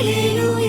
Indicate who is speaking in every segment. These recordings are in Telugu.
Speaker 1: ఇది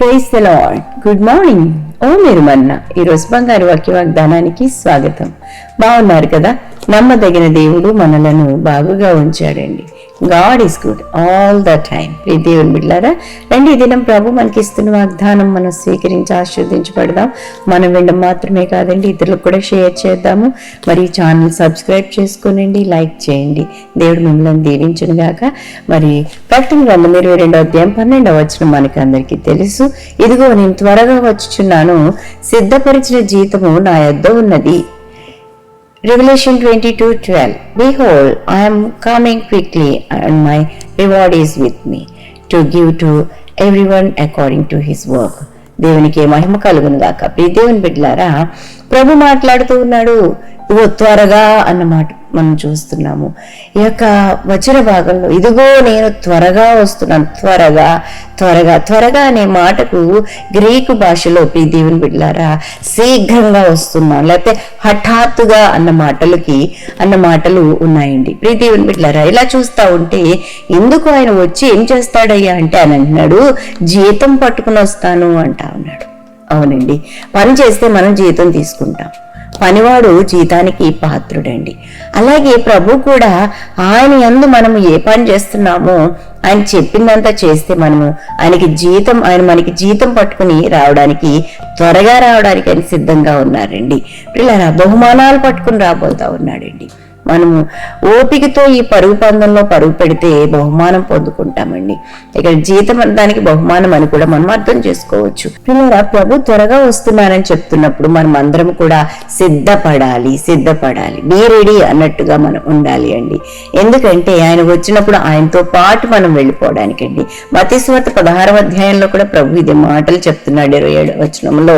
Speaker 2: praise the lord good morning ఓ మీరు మన్న ఈరోజు బంగారు వాక్య వాగ్దానానికి స్వాగతం. బాగున్నారు కదా? నమ్మదగిన దేవుడు మనలను బాగుగా ఉంచాడండి. God is good all the time ఈ దేవుని బిడ్డారా రండి ఈ దినం ప్రభు మనకి ఇస్తున్న వాగ్దానం మనం స్వీకరించి ఆశీర్వదించబడదాం. మనం వినడం మాత్రమే కాదండి ఇతరులకు కూడా షేర్ చేద్దాము. మరి ఛానల్ సబ్స్క్రైబ్ చేసుకోనండి లైక్ చేయండి. దేవుడు మిమ్మల్ని దీవించను గాక. మరి ప్రకటన గ్రంథం ఇరవై రెండవ అధ్యాయం పన్నెండవ వచ్చిన మనకి అందరికీ తెలుసు. ఇదిగో నేను త్వరగా వచ్చుచున్నాను సిద్ధపరిచిన జీతము నా యొద్ద ఉన్నది. Revelation 22:12 Behold, I am coming quickly, and my reward is with me, to give to everyone according to his work. దేవునికి మహిమ కలుగును గాక ప్రియ దేవుని బిడ్డలారా ప్రభు మాట్లాడుతూ ఉన్నాడు ఇదిగో త్వరగా అన్నమాట మనం చూస్తున్నాము. ఈ యొక్క వచన భాగంలో ఇదిగో నేను త్వరగా వస్తున్నాను. త్వరగా త్వరగా త్వరగా అనే మాటకు గ్రీకు భాషలో ప్రియ దేవుని బిడ్డలారా శీఘ్రంగా వస్తున్నాను. లేకపోతే హఠాత్తుగా అన్న మాటలకి అన్న మాటలు ఉన్నాయండి. ప్రీ దేవుని బిడ్డారా ఇలా చూస్తా ఉంటే ఎందుకు ఆయన వచ్చి ఏం చేస్తాడయ్యా అంటే ఆయన అంటున్నాడు జీతం పట్టుకుని వస్తాను అంటా ఉన్నాడు. అవునండి. పని చేస్తే మనం జీతం తీసుకుంటాం. పనివాడు జీతానికి పాత్రుడండి. అలాగే ప్రభు కూడా ఆయన ఎందు మనము ఏ పని చేస్తున్నామో ఆయన చెప్పిందంతా చేస్తే మనము ఆయనకి జీతం ఆయన మనకి జీతం పట్టుకుని రావడానికి త్వరగా రావడానికి ఆయన సిద్ధంగా ఉన్నారండి. పిల్లల బహుమానాలు పట్టుకుని రాబోతా ఉన్నాడండి. మనము ఓపికతో ఈ పరుగు పందంలో పరుగు పెడితే బహుమానం పొందుకుంటామండి. ఇక్కడ జీతం దానికి బహుమానం అని కూడా మనం అర్థం చేసుకోవచ్చు. పిల్లరా ప్రభు త్వరగా వస్తున్నారని చెప్తున్నప్పుడు మనం అందరం కూడా సిద్ధపడాలి సిద్ధపడాలి. బీ రెడీ అన్నట్టుగా మనం ఉండాలి అండి. ఎందుకంటే ఆయన వచ్చినప్పుడు ఆయనతో పాటు మనం వెళ్ళిపోవడానికి అండి మతీశ్వర్త పదహారవ అధ్యాయంలో కూడా ప్రభు ఇది మాటలు చెప్తున్నాడు ఇరవై ఏడు వచనంలో.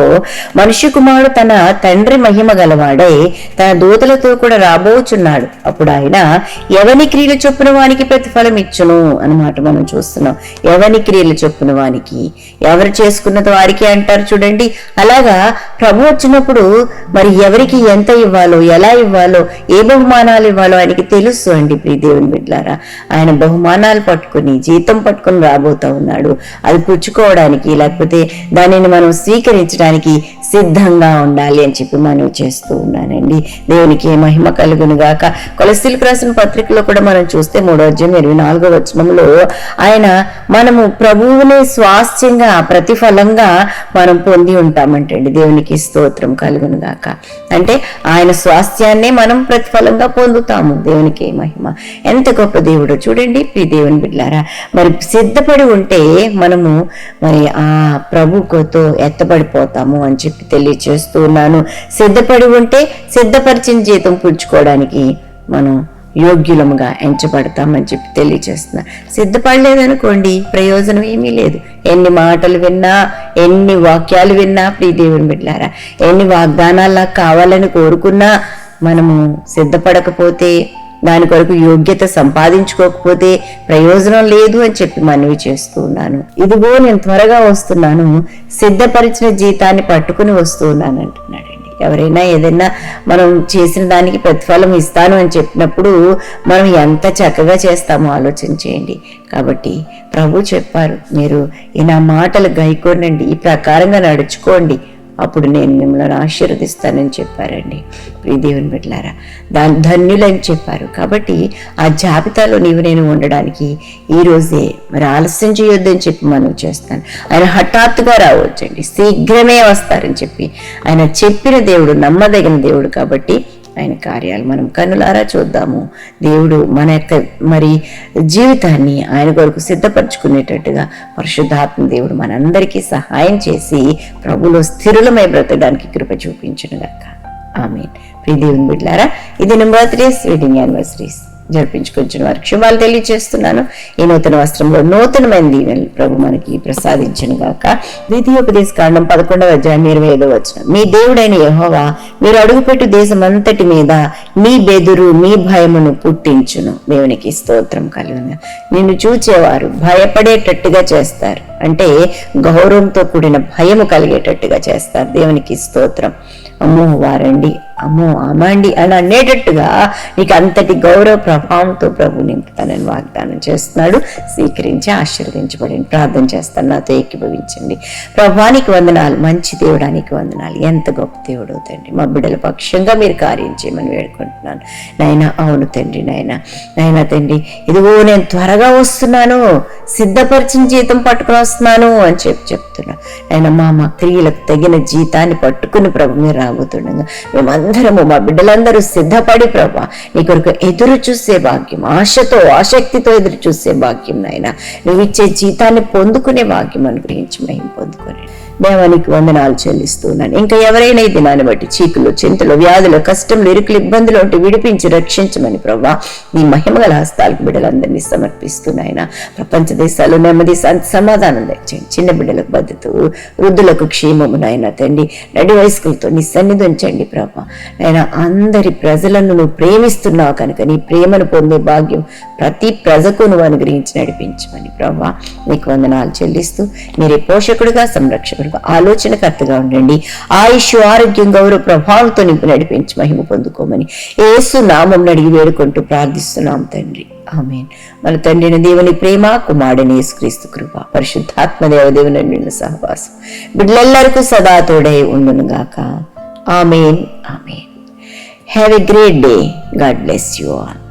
Speaker 2: మనిషి కుమారుడు తన తండ్రి మహిమ గలవాడై తన దూతలతో కూడా రాబోచున్నాడు. అప్పుడు ఆయన ఎవని క్రియలు చొప్పున వానికి ప్రతిఫలం ఇచ్చును? అన్నమాట మనం చూస్తున్నాం. ఎవని క్రియలు చొప్పున వానికి? ఎవరు చేసుకున్నది వారికి అంటారు చూడండి. అలాగా ప్రభు వచ్చినప్పుడు మరి ఎవరికి ఎంత ఇవ్వాలో ఎలా ఇవ్వాలో ఏ బహుమానాలు ఇవ్వాలో ఆయనకి తెలుసు అండి ప్రియ దేవుని బిడ్డారా ఆయన బహుమానాలు పట్టుకుని జీతం పట్టుకుని రాబోతా ఉన్నాడు. అది పుచ్చుకోవడానికి లేకపోతే దానిని మనం స్వీకరించడానికి సిద్ధంగా ఉండాలి అని చెప్పి మనం చేస్తూ ఉన్నానండి. దేవునికి ఏ మహిమ కలుగును గాక. కొలసీలకు రాసిన పత్రికలో కూడా మనం చూస్తే మూడో అధ్యాయం ఇరవై నాలుగో వచనంలో ఆయన మనము ప్రభువుని స్వాస్థ్యంగా ప్రతిఫలంగా మనం పొంది ఉంటామంటండి. దేవునికి స్తోత్రం కలుగును గాక. అంటే ఆయన స్వాస్థ్యాన్నే మనం ప్రతిఫలంగా పొందుతాము. దేవునికి మహిమ. ఎంత గొప్ప దేవుడో చూడండి ప్రి దేవుని బిడ్డారా మరి సిద్ధపడి ఉంటే మనము మరి ఆ ప్రభుతో ఎత్తబడిపోతాము అని చెప్పి తెలియచేస్తూ ఉన్నాను. సిద్ధపడి ఉంటే సిద్ధపరిచిన జీతం పుచ్చుకోవడానికి మనం యోగ్యులముగా ఎంచబడతామని చెప్పి తెలియజేస్తున్నా సిద్ధపడలేదనుకోండి ప్రయోజనం ఏమీ లేదు. ఎన్ని మాటలు విన్నా ఎన్ని వాక్యాలు విన్నా ప్రియ దేవుని బిడ్డారా ఎన్ని వాగ్దానాలు కావాలని కోరుకున్నా మనము సిద్ధపడకపోతే దాని కొరకు యోగ్యత సంపాదించుకోకపోతే ప్రయోజనం లేదు అని చెప్పి మనవి చేస్తూ ఉన్నాను. ఇదిగో నేను త్వరగా వస్తున్నాను. సిద్ధపరిచిన జీతాన్ని పట్టుకుని వస్తూ ఉన్నాను అంటున్నాడండి. ఎవరైనా ఏదైనా మనం చేసిన దానికి ప్రతిఫలం ఇస్తాను అని చెప్పినప్పుడు మనం ఎంత చక్కగా చేస్తామో ఆలోచన చేయండి. కాబట్టి ప్రభు చెప్పారు మీరు ఈ నా మాటలు గైకోనండి ఈ ప్రకారంగా నడుచుకోండి. అప్పుడు నేను మిమ్మల్ని ఆశీర్వదిస్తానని చెప్పారండి. ప్రియ దేవుని బిడ్డలారా దాని ధన్యులని చెప్పారు. కాబట్టి ఆ జాబితాలో నీవు నేను ఉండడానికి ఈ రోజే మరి ఆలస్యం చేయొద్దని చెప్పి మనం చేస్తాను. ఆయన హఠాత్తుగా రావచ్చండి. శీఘ్రమే వస్తారని చెప్పి ఆయన చెప్పిన దేవుడు నమ్మదగిన దేవుడు కాబట్టి ఆయన కార్యాలు మనం కన్నులారా చూద్దాము. దేవుడు మన యొక్క మరి జీవితాన్ని ఆయన కొరకు సిద్ధపరచుకునేటట్టుగా పరిశుద్ధాత్మ దేవుడు మనందరికీ సహాయం చేసి ప్రభులో స్థిరులమై బ్రతకడానికి కృప చూపించును గాక ఆమె ప్రీ దేవుని బిడ్లారా ఇది నా బర్త్డేస్ వెడ్డింగ్ యానివర్సరీస్. జరిపించుకొచ్చిన వారికి శుభాలు తెలియజేస్తున్నాను. ఈ నూతన వస్త్రంలో నూతనమైన దీవెనలు ప్రభు మనకి ప్రసాదించను గాక. ద్వితీయోపదేశ కాండం పదకొండవ అధ్యాయం ఇరవై ఐదో వచ్చిన మీ దేవుడైన యహోవా మీరు అడుగుపెట్టు దేశం అంతటి మీద మీ బెదురు మీ భయమును పుట్టించును. దేవునికి స్తోత్రం కలుగును. నిన్ను చూచేవారు భయపడేటట్టుగా చేస్తారు. అంటే గౌరవంతో కూడిన భయము కలిగేటట్టుగా చేస్తారు. దేవునికి స్తోత్రం. అమ్మో వారండి అమ్మో అమ్మండి అని అనేటట్టుగా నీకు అంతటి గౌరవ ప్రభావంతో ప్రభు నింపుతానని వాగ్దానం చేస్తున్నాడు. స్వీకరించి ఆశీర్వదించబడి ప్రార్థన చేస్తాను. నాతో ఏకీభవించండి. ప్రభానికి వందనాలు. మంచి దేవుడానికి వందనాలు. ఎంత గొప్ప దేవుడు తండ్రి. మా బిడ్డల పక్షంగా మీరు కార్యం చేయమని వేడుకుంటున్నాను. నాయన అవును తండ్రి నాయన. నాయన తండ్రి ఇదిగో నేను త్వరగా వస్తున్నాను. సిద్ధపరిచిన జీతం పట్టుకుని వస్తున్నాను అని చెప్పి చెప్తున్నా. నాయన మా మా క్రియలకు తగిన జీతాన్ని పట్టుకుని ప్రభు మీరు రాబోతుండగా మేమందరము మా బిడ్డలందరూ సిద్ధపడి ప్రభా నీ కొరకు ఎదురు చూసే భాగ్యం ఆశతో ఆసక్తితో ఎదురు చూసే భాగ్యం నాయన. నువ్వు ఇచ్చే జీతాన్ని పొందుకునే భాగ్యం అనుగ్రహించి మేము పొందుకునే దేవానికి వందనాలు చెల్లిస్తున్నాను. ఇంకా ఎవరైనా ఈ దినాన్ని బట్టి చీకులు చింతలు వ్యాధులు కష్టంలు ఇరుకులు ఇబ్బందులు ఉంటే విడిపించి రక్షించమని ప్రభా నీ మహిమగల హస్తాలకు బిడ్డలందరినీ సమర్పిస్తున్నాయన ప్రపంచ దేశాలు నెమ్మది సమాధానం తెచ్చండి చిన్న బిడ్డలకు భద్రత వృద్ధులకు క్షేమము నాయన తండ్రి. నడి వయస్కులతో నీ సన్నిధి ఉంచండి ప్రభా నాయన అందరి ప్రజలను నువ్వు ప్రేమిస్తున్నావు కనుక నీ ప్రేమను పొందే భాగ్యం ప్రతి ప్రజకు నువ్వు అనుగ్రహించి నడిపించమని ప్రభా నీకు వందనాలు చెల్లిస్తూ మీరే పోషకుడుగా సంరక్షకుడు ఆలోచనకర్తగా ఉండండి. ఆయుష్ ఆరోగ్యం గౌరవ ప్రభావంతో నింపు నడిపించి మహిమ పొందుకోమని ఏసు నామం అడిగి వేడుకుంటూ ప్రార్థిస్తున్నాం తండ్రి. ఆమెన్. మన తండ్రిని దేవుని ప్రేమ కుమారుడిని యేసుక్రీస్తు కృప పరిశుద్ధాత్మ దేవదేవుని నిన్న సహవాసం బిడ్డలెల్లరికూ సదా తోడై ఉండును గాక. Amen. Amen. Have a great day God bless you all